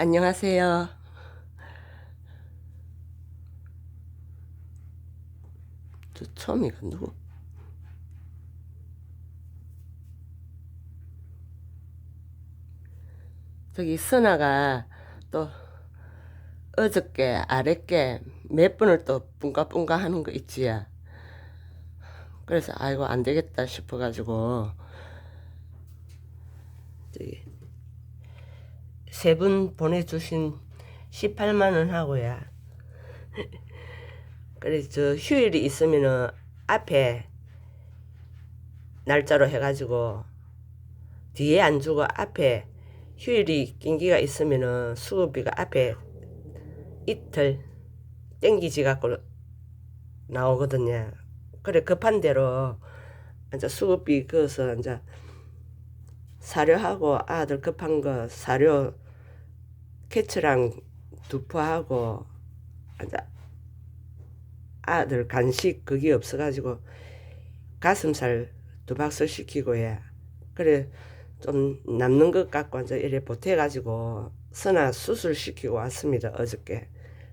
안녕하세요. 저 처음이가 누구? 저기 선아가 또 어저께 아랫게 몇 번을 또 뿡가뿡가 하는 거 있지야. 그래서 아이고 안 되겠다 싶어가지고 저기 세 분 보내주신 18만 원 하고야. 그래서 저 휴일이 있으면은 앞에 날짜로 해가지고 뒤에 안 주고 앞에 휴일이 낀기가 있으면은 수급비가 앞에 이틀 땡기지 갖고 나오거든요. 그래 급한 대로 이제 수급비 그어서 이제 사료하고 아들 급한 거 사료 캐츠랑 두포하고 아들 간식 그게 없어가지고 가슴살 두 박스 시키고 해. 그래 좀 남는 것 갖고 이제 이래 보태가지고 선아 수술 시키고 왔습니다 어저께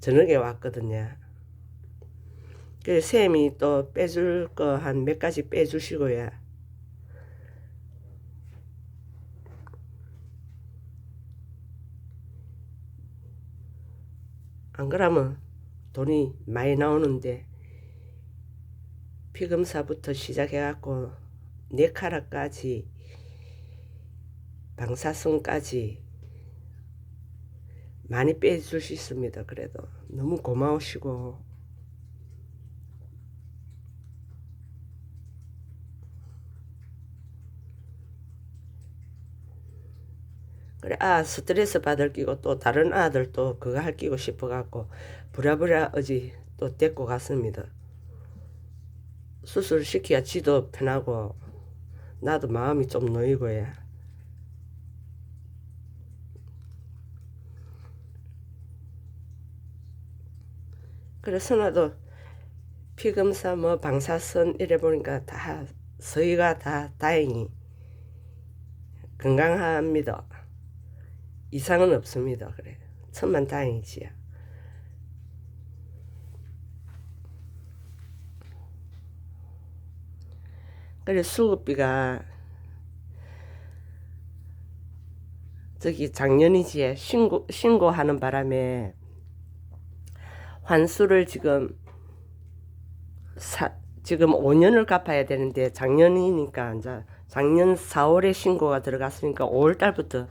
저녁에 왔거든요. 그래 쌤이 또 빼줄 거 한 몇 가지 빼주시고요. 안 그러면 돈이 많이 나오는데 피검사부터 시작해갖고 네카라까지 방사선까지 많이 빼줄 수 있습니다. 그래도 너무 고마우시고 그래 아 스트레스 받을 끼고 또 다른 아들 또 그거 할 끼고 싶어 갖고 부랴부랴 어지 또 데리고 갔습니다. 수술 시켜야 지도 편하고 나도 마음이 좀 놓이고 해. 그래서 나도 피검사 뭐 방사선 이래 보니까 다 서희가 다 다행히 건강합니다. 이상은 없습니다. 그래 천만 다행이지요. 그래 수급비가 저기 작년이지 신고 신고하는 바람에 환수를 지금 사, 지금 5년을 갚아야 되는데 작년이니까 이제 작년 4월에 신고가 들어갔으니까 5월 달부터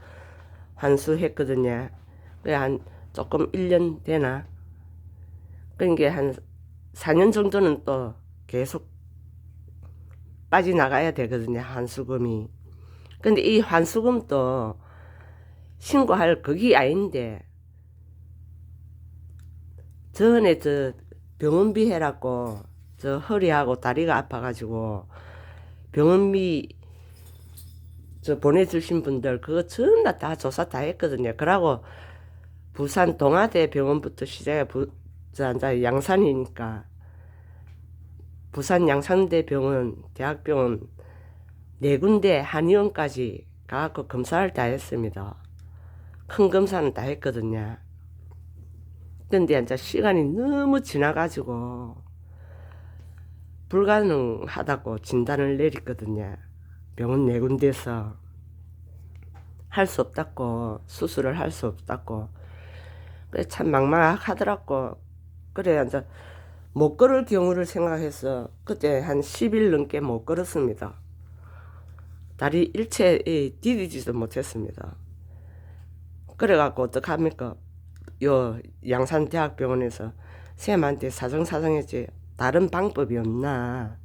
환수했거든요. 그래 한 조금 1년 되나? 그러니까 한 4년 정도는 또 계속 빠져나가야 되거든요. 환수금이. 근데 이 환수금도 신고할 그게 아닌데 전에 저 병원비 해라고 저 허리하고 다리가 아파가지고 병원비 저 보내주신 분들 그거 전부 다 조사 다 했거든요. 그러고 부산 동아대 병원부터 시작해 부, 저 이제 양산이니까 부산 양산대 병원 대학병원 네 군데 한의원까지 가갖고 검사를 다 했습니다. 큰 검사는 다 했거든요. 근데 이제 시간이 너무 지나가지고 불가능하다고 진단을 내렸거든요. 병원 네 군데서 할 수 없다고 수술을 할 수 없다고 그래 참 막막하더라고 그래 이제 못 걸을 경우를 생각해서 그때 한 10일 넘게 못 걸었습니다. 다리 일체 디디지도 못했습니다. 그래갖고 어떡합니까? 요 양산대학병원에서 쌤한테 사정사정했지 다른 방법이 없나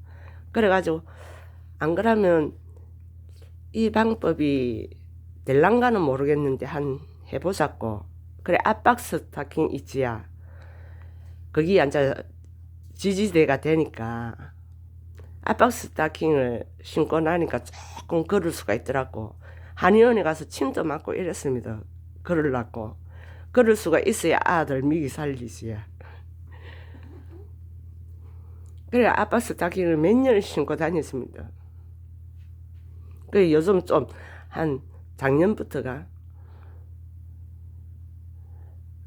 그래가지고 안 그러면 이 방법이 될랑가는 모르겠는데 한 해보자고. 그래 압박 스타킹 있지야. 거기 앉아 지지대가 되니까 압박 스타킹을 신고 나니까 조금 걸을 수가 있더라고. 한의원에 가서 침도 맞고 이랬습니다. 걸으려고. 그럴 수가 있어야 아들 미기 살리지. 그래 아빠 스타킹을 몇 년을 신고 다녔습니다. 그래 요즘 좀 한 작년부터가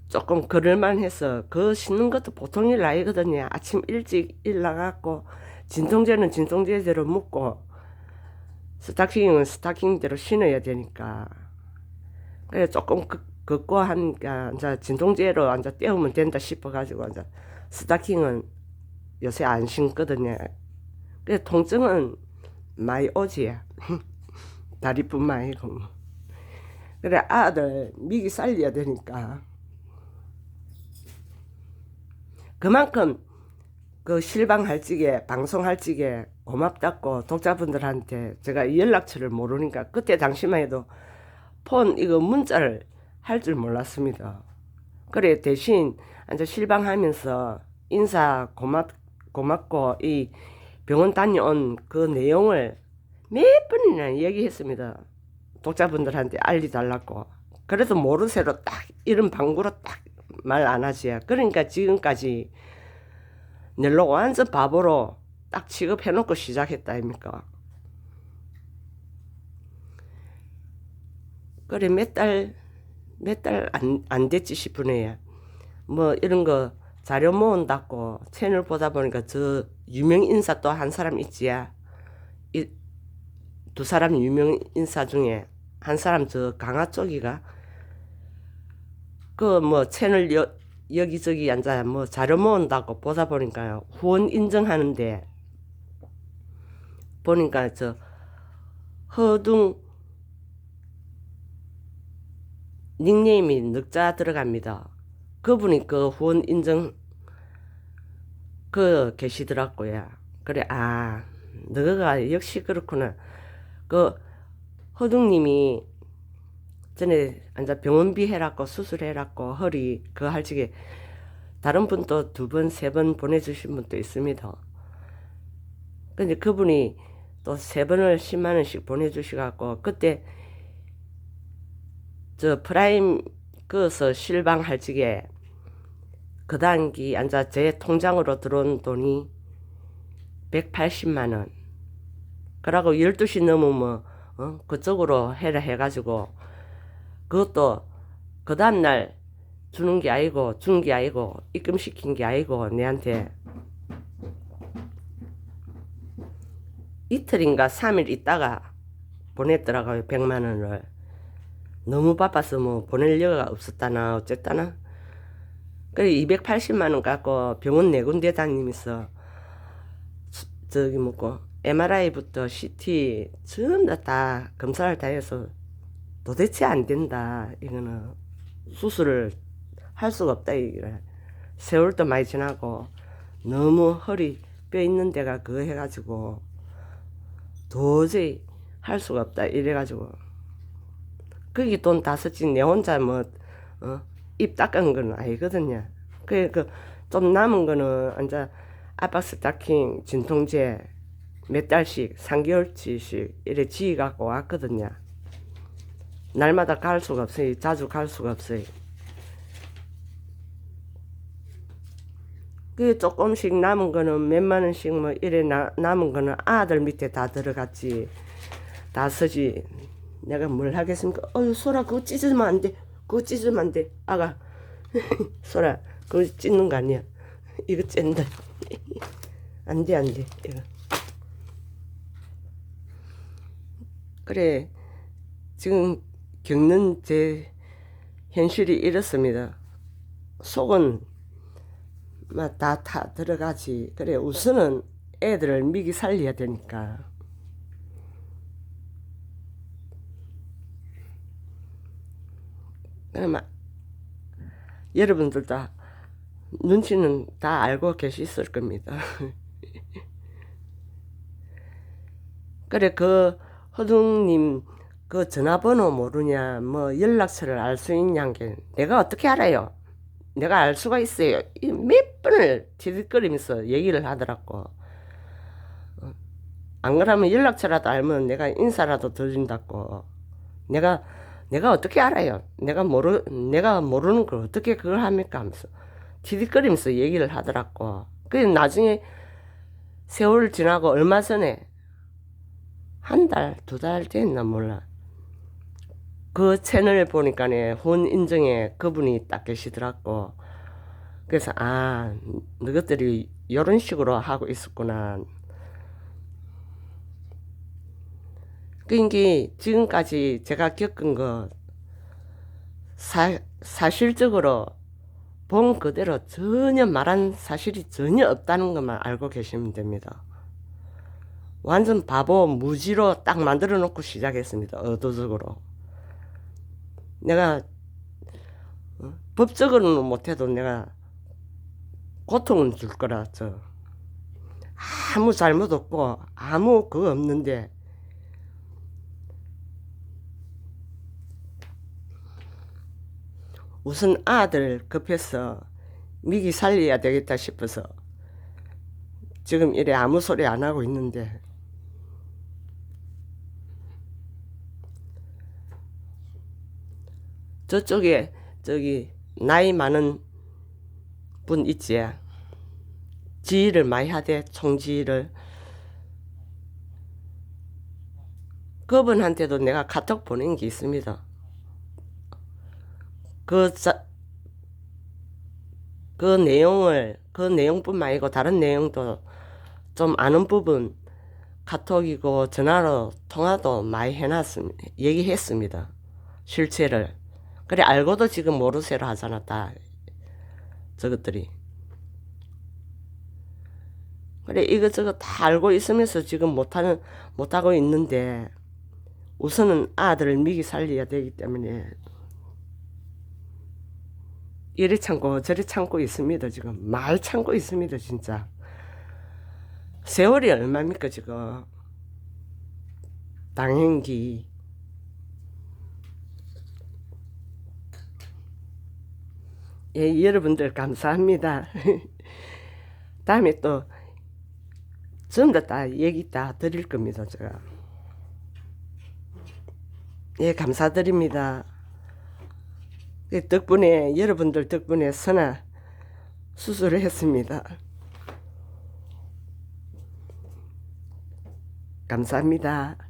조금 걸을만 해서 그 신는 것도 보통 일 아니거든요. 아침 일찍 일 나가고 진통제는 진통제대로 먹고 스타킹은 스타킹대로 신어야 되니까 그래 조금 그, 걷고 하니까 이제 진통제로 이제 떼우면 된다 싶어가지고 이제 스타킹은 요새 안 신거든요. 그래 통증은 많이 오지. 다리뿐만 아니고 뭐. 그래 아들 미기 살려야 되니까 그만큼 그 실방할 적에 방송할 적에 고맙다고 독자분들한테 제가 연락처를 모르니까 그때 당시만 해도 폰 이거 문자를 할 줄 몰랐습니다. 그래 대신 이제 실방하면서 인사 고맙 고맙고 이 병원 다녀온 그 내용을 몇 번이나 얘기했습니다. 독자분들한테 알려달라고. 그래도 모르쇠로 딱 이런 방구로 딱 말 안 하지. 그러니까 지금까지 넬로 완전 바보로 딱 취급해놓고 시작했다 아닙니까? 그래 몇 달 몇 달 안 안 됐지 싶으네요. 뭐 이런 거 자료 모은다고 채널 보다 보니까 저 유명 인사 또 한 사람 있지야. 이, 두 사람 유명 인사 중에 한 사람 저 강화 쪽이가 그 뭐 채널 여, 여기저기 앉아 뭐 자료 모은다고 보다 보니까요 후원 인정하는데 보니까 저 허둥 닉네임이 늑자 들어갑니다. 그분이 그 후원 인정 그 계시더라고요. 그래 아 너가 역시 그렇구나. 그 허둥님이 전에 앉아 병원비 해라고 수술해라고 허리 그할 적에 다른 분도 두 번 세 번 보내주신 분도 있습니다. 근데 그분이 또 세 번을 10만 원씩 보내주시갖고 그때 저 프라임 그서 실방할 적에 그 단기 앉아 제 통장으로 들어온 돈이 180만 원. 그러고 12시 넘으면 어? 그쪽으로 해라 해가지고 그것도 그 다음날 주는 게 아니고 준 게 아니고 입금시킨 게 아니고 내한테 이틀인가 3일 있다가 보냈더라고요 100만 원을 너무 바빠서 뭐 보낼 여가 없었다나 어쨌다나 그래 280만 원 갖고 병원 네 군데 다니면서 수- 저기 뭐고 MRI부터 CT 전부 다, 다 검사를 다 해서 도대체 안 된다 이거는 수술을 할 수가 없다 이거 세월도 많이 지나고 너무 허리 뼈 있는 데가 그거 해가지고 도저히 할 수가 없다 이래가지고 거기 돈 다 썼지 내 혼자 뭐 어? 입 닦은 건 아니거든요. 그그좀 남은 거는 앉아 압박 스타킹 진통제 몇 달씩 3개월치씩 이래 지어 갖고 왔거든요. 날마다 갈 수가 없어요. 자주 갈 수가 없어요. 그 조금씩 남은 거는 몇만 원씩 뭐 이래 나, 남은 거는 아들 밑에 다 들어갔지. 다 쓰지. 내가 뭘 하겠습니까? 어유 소라 그거 찢으면 안 돼. 그거 찢으면 안 돼. 아가. 소라 그거 찢는 거 아니야. 이거 찐다. 안 돼, 안 돼. 이거. 그래. 지금 겪는 제 현실이 이렇습니다. 속은 막다 타 들어가지. 그래 우선은 애들을 미기 살려야 되니까. 그러면 여러분들 다 눈치는 다 알고 계셨을 겁니다. 그래 그 허둥님 그 전화번호 모르냐 뭐 연락처를 알 수 있냐는 게 내가 어떻게 알아요? 내가 알 수가 있어요. 이몇 번을 디딜거리면서 얘기를 하더라고. 어, 안 그러면 연락처라도 알면 내가 인사라도 드린다고. 내가 내가 어떻게 알아요? 내가 모르 내가 모르는 걸 어떻게 그걸 합니까? 하면서 디딜거리면서 얘기를 하더라고. 그래 나중에 세월 지나고 얼마 전에 한 달, 두 달 됐나 몰라. 그 채널 보니까 혼 인증에 그분이 딱 계시더라고. 그래서 아 너희들이 이런 식으로 하고 있었구나. 그러니까 지금까지 제가 겪은 거 사, 사실적으로 본 그대로 전혀 말한 사실이 전혀 없다는 것만 알고 계시면 됩니다. 완전 바보 무지로 딱 만들어 놓고 시작했습니다. 의도적으로. 내가 어? 법적으로는 못해도 내가 고통은 줄 거라 저 아무 잘못 없고 아무 그거 없는데 우선 아들 급해서 미기 살려야 되겠다 싶어서 지금 이래 아무 소리 안 하고 있는데 저쪽에 저기 나이 많은 분 있지 지휘를 많이 하대 총지휘를. 그분한테도 내가 카톡 보낸 게 있습니다. 그, 자, 그 내용을 그 내용뿐만 아니고 다른 내용도 좀 아는 부분 카톡이고 전화로 통화도 많이 해놨습니다 얘기했습니다. 실체를 그래 알고도 지금 모르쇠로 하잖아 다. 저것들이. 그래 이것저것 다 알고 있으면서 지금 못하는 못하고 있는데 우선은 아들을 미기 살려야 되기 때문에 이리 참고 저리 참고 있습니다 지금. 말 참고 있습니다 진짜. 세월이 얼마입니까 지금? 당행기 예, 여러분들 감사합니다. 다음에 또 전부 다 얘기 다 드릴 겁니다, 제가. 예, 감사드립니다. 예, 덕분에, 여러분들 덕분에 선아 수술을 했습니다. 감사합니다.